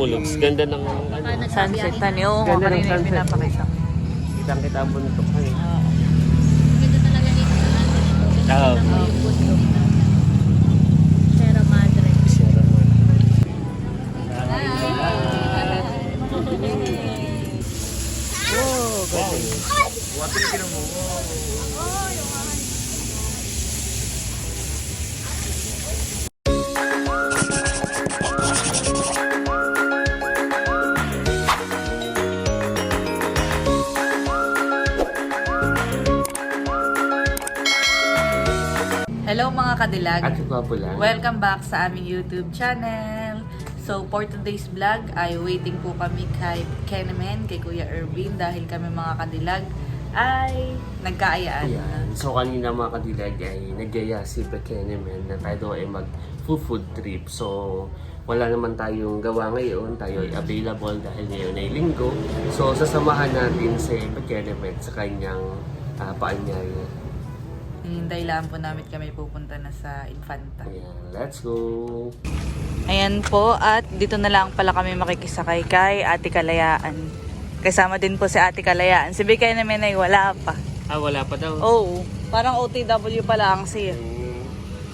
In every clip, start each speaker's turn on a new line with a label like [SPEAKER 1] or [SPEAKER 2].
[SPEAKER 1] Mulogs, ganda ng ano,
[SPEAKER 2] Sunset na niyo.
[SPEAKER 1] Ganda ng sunset.
[SPEAKER 2] pinapakita
[SPEAKER 1] kitang kita bundok. Ay,
[SPEAKER 3] Ganda talaga dito sa ano.
[SPEAKER 1] Oo.
[SPEAKER 3] Sierra Madre.
[SPEAKER 1] Sierra Madre.
[SPEAKER 2] Oh, galing. Hello mga kadilag.
[SPEAKER 1] At yung po lang.
[SPEAKER 2] Welcome back sa aming YouTube channel. So, for today's vlog ay waiting po kami kay Kenemen, kay Kuya Erwin dahil kami mga kadilag ay nagkaayaan.
[SPEAKER 1] Ayan. So kanina mga kadilag ay nagyaya si Bekenemen na tayo ay mag food trip. So wala naman tayong gawa ngayon. Tayo ay available dahil ngayon ay linggo. So sasamahan natin si Bekenemen sa kanyang uh, paanyaya.
[SPEAKER 2] Hinintay lang po namin kami pupunta na sa Infanta.
[SPEAKER 1] Ayan. Let's go!
[SPEAKER 2] Ayan po at dito na lang pala kami makikisakay kay Ate Kalayaan. Kasama din po si Ate Kalayaan. Si Bikay namin ay wala pa.
[SPEAKER 1] Ah, wala pa daw.
[SPEAKER 2] Oo, parang OTW pa lang siya.
[SPEAKER 1] Mm.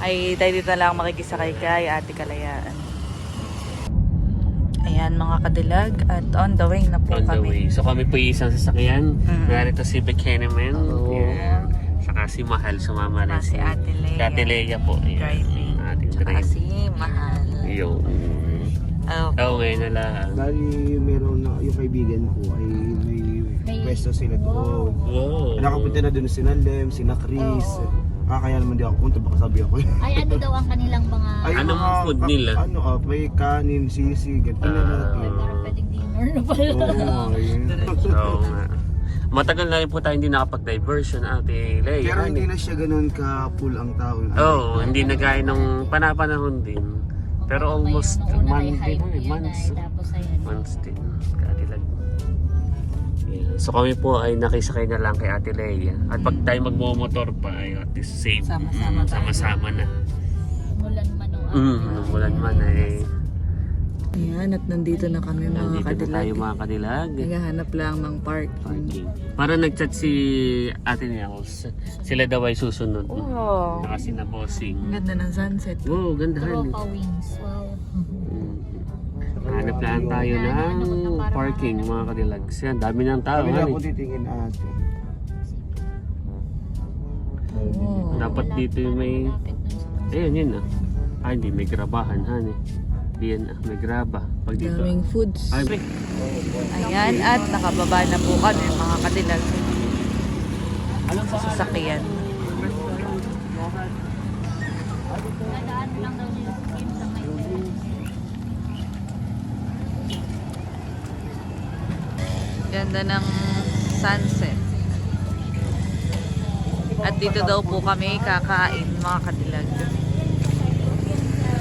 [SPEAKER 2] ay tayo dito na lang makikisakay kay Ate Kalayaan. Ayan mga kadilag at on the way na po
[SPEAKER 1] On the
[SPEAKER 2] kami.
[SPEAKER 1] way. So kami po yung isang sasakyan.
[SPEAKER 2] Mm.
[SPEAKER 1] Narito si Bekenemen.
[SPEAKER 2] Oo.
[SPEAKER 1] Ayan. Saka si Mahal sumama rin.
[SPEAKER 2] Si Ate Lea.
[SPEAKER 1] Si Ate Lea po. Ayan.
[SPEAKER 2] Driving.
[SPEAKER 1] Ating
[SPEAKER 2] si Mahal.
[SPEAKER 1] Yung...
[SPEAKER 2] Oh,
[SPEAKER 1] Oo, ngayon na lang.
[SPEAKER 4] Bali, meron na yung kaibigan ko ay may pwesto sila doon.
[SPEAKER 1] Wow.
[SPEAKER 4] Nakapunta na doon sina Lem, sina Chris. Ah, kaya naman di ako punta, baka sabi ako.
[SPEAKER 3] Ay, ano daw ang kanilang mga...
[SPEAKER 4] Ay,
[SPEAKER 1] Anong
[SPEAKER 4] mga-
[SPEAKER 1] food
[SPEAKER 4] ka-
[SPEAKER 1] nila?
[SPEAKER 4] Ano, ah, may kanin, sisig, ganito na
[SPEAKER 1] Ah.
[SPEAKER 4] natin.
[SPEAKER 3] Parang pwedeng dinner na pala.
[SPEAKER 4] Oo, ayun.
[SPEAKER 1] Matagal na rin po tayo hindi nakapag-diversion, Ate Leia.
[SPEAKER 4] Pero hindi na siya ganun ka-full ang tao.
[SPEAKER 1] Oo, hindi na gaya nung panapanahon din. Pero almost month
[SPEAKER 3] ay
[SPEAKER 1] din, eh, months.
[SPEAKER 3] ay, Tapos ayan.
[SPEAKER 1] Months din, katilag. Yeah. So kami po ay nakisakay na lang kay Ate Leia. At pag tayo magmomotor pa ay at least safe.
[SPEAKER 2] Sama-sama
[SPEAKER 1] Mm. Sama-sama na.
[SPEAKER 3] Mulan man o
[SPEAKER 1] Mm, nung ulan man ay
[SPEAKER 2] Ayan at nandito na kami mga
[SPEAKER 1] nandito na
[SPEAKER 2] kadilag.
[SPEAKER 1] tayo mga kadilag.
[SPEAKER 2] Naghahanap lang ng parking.
[SPEAKER 1] Parking. Para nag-chat si Ate Nels. Sila daw ay susunod.
[SPEAKER 2] Oh,
[SPEAKER 1] Kasi na bossing.
[SPEAKER 2] ang ganda ng sunset.
[SPEAKER 1] Wow, gandahan.
[SPEAKER 3] Tropa wings. Wow.
[SPEAKER 1] Mm. Hanap lang tayo ng parking mga kadilags. Yan, dami ng tao.
[SPEAKER 4] Sabi na ako titingin ate.
[SPEAKER 2] Oh,
[SPEAKER 1] Dapat dito yung may... Ayun, yun ah. Ay, hindi. May grabahan, hani. Yan ah, may graba. Pag dito.
[SPEAKER 2] daming foods.
[SPEAKER 1] Ay, may...
[SPEAKER 2] Ayan at nakababa na po kami mga kadilag. Sa sasakyan. Ganda ng sunset. At dito daw po kami kakain mga kadilag.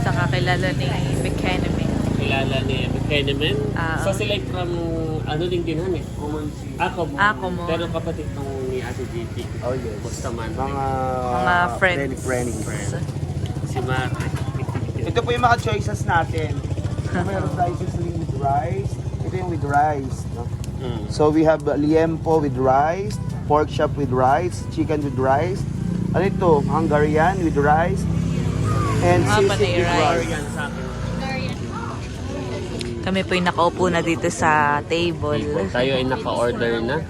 [SPEAKER 2] Sa kakilala ni Bekenemy.
[SPEAKER 1] Kilala ni Bekenemen.
[SPEAKER 2] Ah.
[SPEAKER 1] Sa sila from... Ano din din, hani? Ako mo.
[SPEAKER 2] Ako mo.
[SPEAKER 1] Pero kapatid nung ni Ate GT.
[SPEAKER 4] Oh yes.
[SPEAKER 1] Bustaman.
[SPEAKER 4] Mga,
[SPEAKER 2] Mga friends.
[SPEAKER 4] friend.
[SPEAKER 1] Friend. Si Mate.
[SPEAKER 4] Ito po yung mga choices natin. So, meron tayo sisling with rice. Ito yung with rice. No?
[SPEAKER 1] Mm.
[SPEAKER 4] So we have liempo with rice, pork chop with rice, chicken with rice. Ano ito? Hungarian with rice. And sisig with
[SPEAKER 2] rice.
[SPEAKER 1] Yan sa akin.
[SPEAKER 2] Kami po yung nakaupo na dito sa table.
[SPEAKER 1] Tayo ay naka-order na.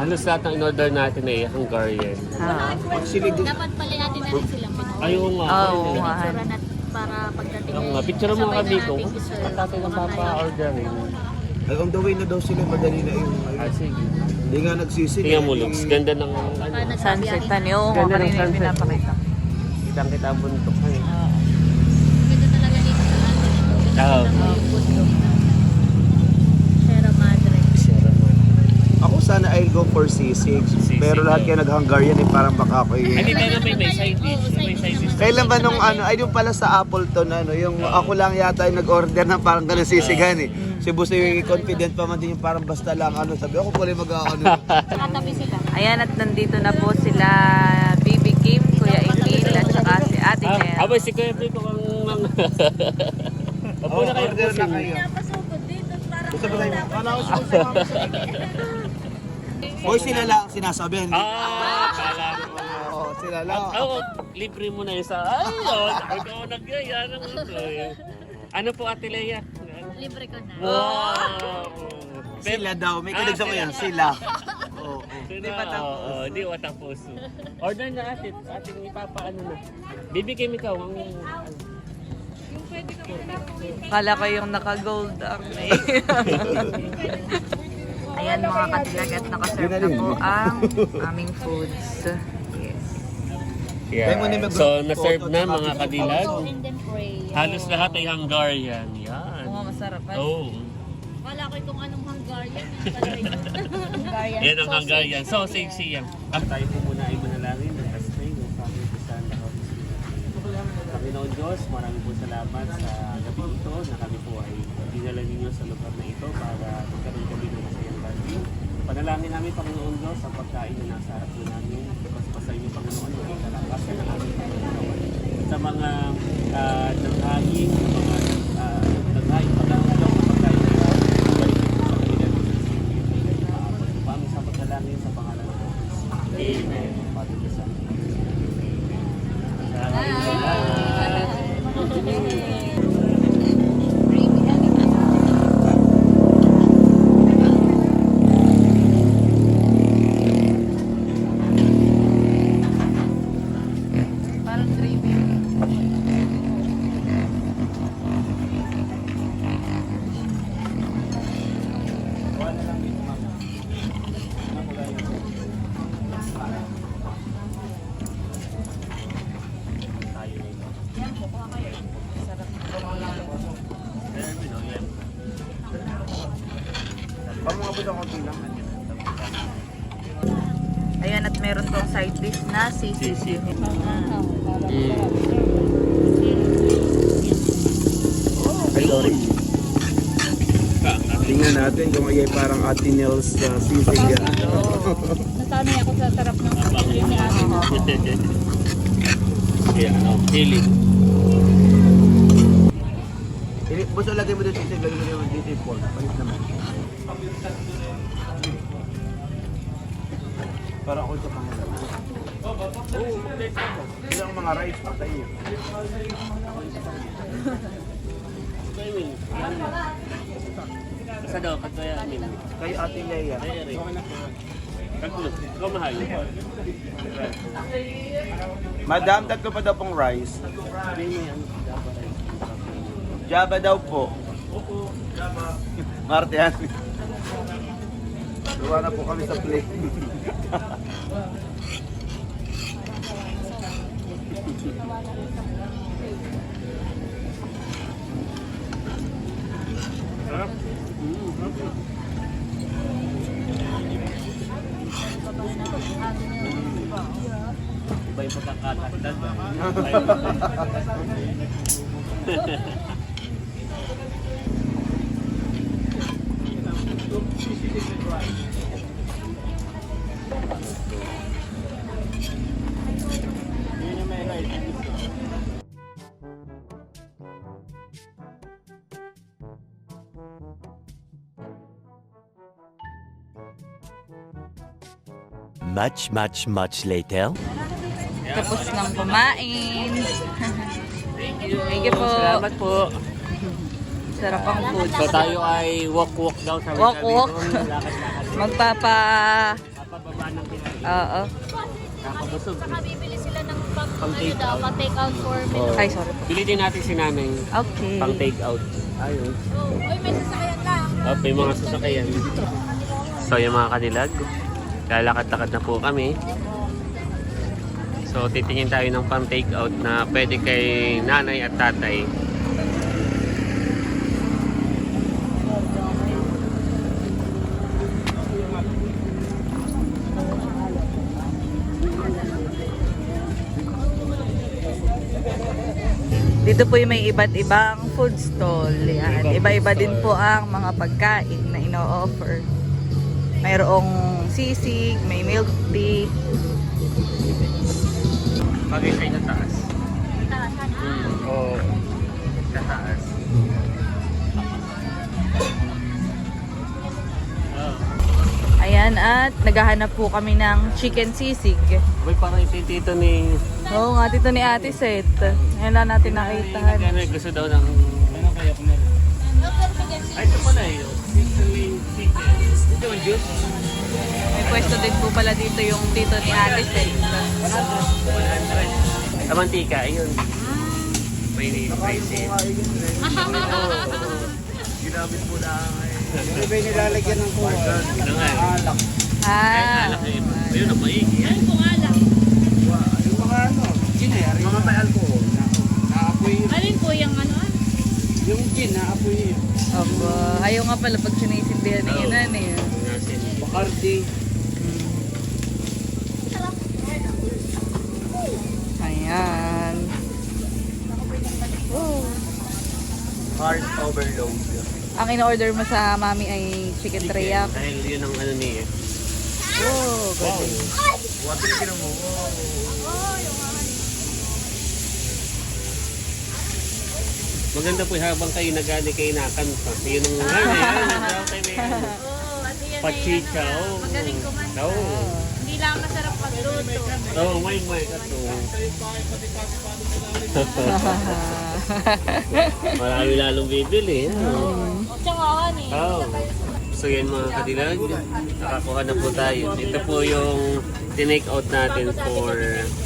[SPEAKER 1] Halos lahat ng in-order natin ay Hungarian.
[SPEAKER 2] Ah.
[SPEAKER 4] Actually, this-
[SPEAKER 3] Dapat pala natin na rin silang pinuha.
[SPEAKER 1] Ayaw nga.
[SPEAKER 2] Oo
[SPEAKER 1] Ayaw
[SPEAKER 2] nga.
[SPEAKER 3] Picture na para pagdating
[SPEAKER 1] Ayaw nga. Picture mo kami
[SPEAKER 3] na
[SPEAKER 1] ko. At natin ang
[SPEAKER 3] Kumakain.
[SPEAKER 1] papa-orderin.
[SPEAKER 4] ay, on the way na daw sila, madali na yung
[SPEAKER 1] Ah, sige.
[SPEAKER 4] Hindi nga nagsisig.
[SPEAKER 1] Tingnan mo,
[SPEAKER 4] eh.
[SPEAKER 1] Lux. Ganda ng...
[SPEAKER 2] Sunset na niyo.
[SPEAKER 1] Ganda ng sunset.
[SPEAKER 2] pinapakita.
[SPEAKER 1] kitang kita ang bundok. Ay.
[SPEAKER 3] Ganda talaga dito sa ano. Ganda
[SPEAKER 1] Oo.
[SPEAKER 3] yung na Sierra Madre.
[SPEAKER 1] Sierra Madre.
[SPEAKER 4] Ako sana I'll go for sisig.
[SPEAKER 1] Sisig,
[SPEAKER 4] Pero lahat
[SPEAKER 1] oh.
[SPEAKER 4] kayo nag-Hungarian eh, parang baka ako
[SPEAKER 1] Ay,
[SPEAKER 4] eh.
[SPEAKER 1] di tayo na may, may side dish. May side dish.
[SPEAKER 4] Kailan ba nung ano, ay yung pala sa Appleton ano, yung ako lang yata yung nag-order ng parang ganun sisigan eh. Si Boss ay confident pa man din yung parang basta lang ano, sabi ako pala yung mag-ano.
[SPEAKER 3] Nakatabi sila.
[SPEAKER 2] Ayan at nandito na po sila BB Kim, Kuya Emil at saka si Ate
[SPEAKER 1] Ah,
[SPEAKER 2] Nel.
[SPEAKER 1] abay si Kuya Prito kang mga... Opo na kayo,
[SPEAKER 4] order na kayo.
[SPEAKER 3] Napasugod dito para
[SPEAKER 4] Gusto ba kayo? Kala ko Hoy, sila lang ang sinasabihan.
[SPEAKER 1] Ah, kala ko.
[SPEAKER 4] Oo, sila lang.
[SPEAKER 1] Oo, libre mo na isa. Ay, oh, ikaw nagyaya ng ito eh. Ano po, Ate Leia?
[SPEAKER 3] libre ko na.
[SPEAKER 1] Wow!
[SPEAKER 4] Sila daw. May
[SPEAKER 1] Ah,
[SPEAKER 4] kulig sa
[SPEAKER 1] sila.
[SPEAKER 4] yan. Sila. Oo.
[SPEAKER 1] Hindi pa tapos. Oo, hindi pa tapos. Order na ate. Ating ipapaano na. Bibigay mo ikaw ang...
[SPEAKER 2] Kala ko yung naka-gold ang may. Ayan mga katilag at nakaserve na po ang aming foods. Yes.
[SPEAKER 1] Yeah. So, na-serve na mga kadilag. Halos lahat ay Hungarian. Yan.
[SPEAKER 2] Oo, masarap. Ay,
[SPEAKER 1] Oh.
[SPEAKER 3] Kala ko kung anong Hungarian. Hungarian.
[SPEAKER 1] Yan ang Hungarian. Sausage siya. At tayo po muna ay manalangin ng kasting ng Father, the Son, the Holy Spirit. Panginoon Diyos, maraming po salamat sa gabi ito na kami po ay dinala ninyo sa lugar na ito para magkaroon kami ng masayang gabi. Panalangin namin, Panginoon Diyos, ang pagkain na nasa harap namin. Pagpasa inyo, Panginoon, maging kalakasan
[SPEAKER 4] Pamangabot ako bilang.
[SPEAKER 2] Ayan at meron tong side dish na sisig.
[SPEAKER 1] Sisig.
[SPEAKER 4] Ay, sorry. Tingnan natin kung ay parang Ate Nels sa sisig yan.
[SPEAKER 3] Nasanay ako sa sarap ng pagkain ni Ate.
[SPEAKER 1] Kaya ano, chili.
[SPEAKER 4] Basta lagay mo dito sisig, lagay mo dito dito yung pork. Palit naman. Para ako sa pangalan. Ilang mga rice pa tayo.
[SPEAKER 1] Sa daw, kagaya amin.
[SPEAKER 4] Kay Ate Leia.
[SPEAKER 1] Ay, ay. Tatlo. Ikaw mahal.
[SPEAKER 4] Madam, tatlo pa daw pong rice. Java daw po. Marte yan. Luwa na po kami sa plate.
[SPEAKER 1] Iba yung pagkakatagdag.
[SPEAKER 5] Much, much, much later.
[SPEAKER 2] Tapos nang kumain.
[SPEAKER 1] Thank you.
[SPEAKER 2] Thank you po.
[SPEAKER 1] Salamat po.
[SPEAKER 2] Sarap ang food.
[SPEAKER 1] So tayo ay walk-walk daw sa
[SPEAKER 2] Walk-walk. Magpapa...
[SPEAKER 1] Papababa ng pinag
[SPEAKER 2] Oo.
[SPEAKER 1] Kakabusog.
[SPEAKER 3] Saka bibili sila ng pang,
[SPEAKER 1] Pang
[SPEAKER 3] ano
[SPEAKER 1] take
[SPEAKER 3] daw, pang take out for me.
[SPEAKER 1] Oh.
[SPEAKER 2] Ay, sorry po.
[SPEAKER 1] Pilitin natin si nanay
[SPEAKER 2] Okay.
[SPEAKER 1] pang take out. Ayun.
[SPEAKER 3] Oh, uy, may sasakyan lang.
[SPEAKER 1] Okay, mga sasakyan. So yung mga kanilag, lalakad-lakad na po kami. So titingin tayo ng pang take out na pwede kay nanay at tatay.
[SPEAKER 2] Dito po yung may iba't ibang food stall. Iba-iba din po ang mga pagkain na ino-offer. Mayroong sisig, may milk tea.
[SPEAKER 1] Bagay kayo
[SPEAKER 3] na
[SPEAKER 1] taas. Taas. Sa taas.
[SPEAKER 2] Ayan, at naghahanap po kami ng chicken sisig.
[SPEAKER 1] Uy, parang ito yung tito ni...
[SPEAKER 2] Oo nga, tito ni Ate Seth. Ngayon lang natin nakita.
[SPEAKER 1] Ano, gusto daw ng... Ano kaya kung meron? Ay, ito pala yun. Ito chicken. Eh. Ito yung juice.
[SPEAKER 2] Pwesto din po pala dito yung dito ni Ate.
[SPEAKER 1] 100. Ah, mantika, ayun. May prices.
[SPEAKER 4] Ginamit mo na Ano ba yung nilalagyan ng kuha?
[SPEAKER 1] Ito nga eh.
[SPEAKER 4] Alak.
[SPEAKER 2] Ah,
[SPEAKER 1] alak eh. Ayun, ang maigi. Ay,
[SPEAKER 4] Yung mga ano, gin eh. Mga may alcohol. Na, naapoy yun.
[SPEAKER 3] Alin po yung ano?
[SPEAKER 4] Yung gin, naapoy yun.
[SPEAKER 2] Aba, ayaw nga pala pag sinisindihan ni. Inan eh.
[SPEAKER 4] Bacardi.
[SPEAKER 2] Ayan. Oh.
[SPEAKER 4] Heart overload.
[SPEAKER 2] Ang in-order mo sa mami ay chicken teriyaki.
[SPEAKER 1] Dahil yun ang ano niya.
[SPEAKER 2] Oh, galing.
[SPEAKER 4] What yung ginawa mo?
[SPEAKER 1] Maganda po habang kayo nagani kayo nakanta. Yun ang ano eh. Pachicha.
[SPEAKER 3] Magaling kumanta.
[SPEAKER 1] Oo.
[SPEAKER 3] Lang masarap magluto.
[SPEAKER 1] Oo, may may kato. Marami lalong bibili. Ano?
[SPEAKER 3] Tsaka ano eh.
[SPEAKER 1] Oh. So yan mga kadilag, nakakuha na po tayo. Ito po yung tinake out natin for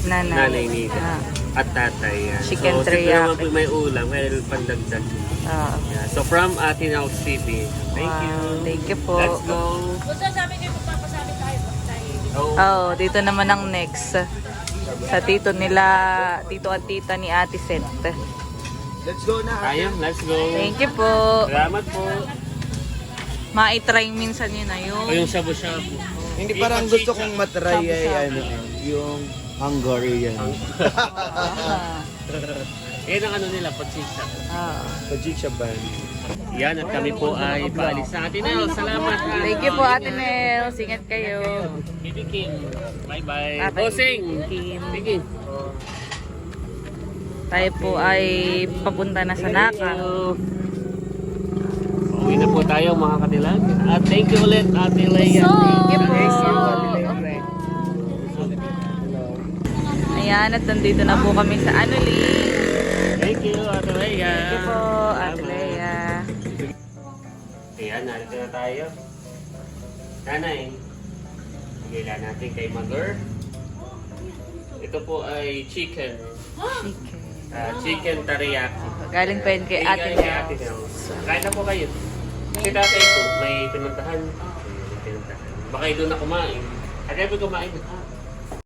[SPEAKER 2] Nanay.
[SPEAKER 1] nanay nila
[SPEAKER 2] Ah.
[SPEAKER 1] at tatay. Yan.
[SPEAKER 2] Chicken
[SPEAKER 1] so,
[SPEAKER 2] teriyaki.
[SPEAKER 1] simple naman po may ulam, may pandagdag.
[SPEAKER 2] Ah,
[SPEAKER 1] Yeah. So from Atin House TV, thank you.
[SPEAKER 2] wow, Thank you po.
[SPEAKER 1] Let's go.
[SPEAKER 3] Sasabi
[SPEAKER 1] Oh.
[SPEAKER 2] Oh, dito naman ang next. Sa tito nila, tito at tita ni Ate Seth.
[SPEAKER 4] Let's go na.
[SPEAKER 1] Tayo, let's go.
[SPEAKER 2] Thank you po.
[SPEAKER 1] Salamat po.
[SPEAKER 2] Maitry minsan yun na yun.
[SPEAKER 1] O yung shabu-shabu.
[SPEAKER 4] Hindi parang gusto kong matry ay ano, yung Hungarian.
[SPEAKER 2] Ah,
[SPEAKER 1] Yan ang ano nila, pachicha.
[SPEAKER 2] ah.
[SPEAKER 4] Pachicha ban.
[SPEAKER 1] Yan, at kami po ay paalis na atin. Nel, salamat. ha.
[SPEAKER 2] Thank you po Ate Nel. Singat kayo.
[SPEAKER 1] Kitty Kim. Bye-bye.
[SPEAKER 2] Bye-bye.
[SPEAKER 1] Bossing.
[SPEAKER 2] Kim.
[SPEAKER 1] Sige.
[SPEAKER 2] Tayo po ay papunta na sa Naka.
[SPEAKER 1] Uwi na po tayo mga katilag. At thank you ulit, Ate Leia.
[SPEAKER 2] Thank you po. Ayan, at nandito na po kami sa Anuli.
[SPEAKER 1] Thank you, Ate Leia.
[SPEAKER 2] Thank you po, Ate Lea.
[SPEAKER 1] Ayan, narito na tayo. Nanay, bigyan natin kay Mother. Ito po ay chicken.
[SPEAKER 2] Chicken.
[SPEAKER 1] ah, chicken teriyaki.
[SPEAKER 2] Galing pa yun kay Ate
[SPEAKER 1] Bigay kay
[SPEAKER 2] Nel.
[SPEAKER 1] Ate Nel. Kain na po kayo. Si tatay ko, may pinuntahan. May pinuntahan. Baka doon na kumain. At kaya po kumain.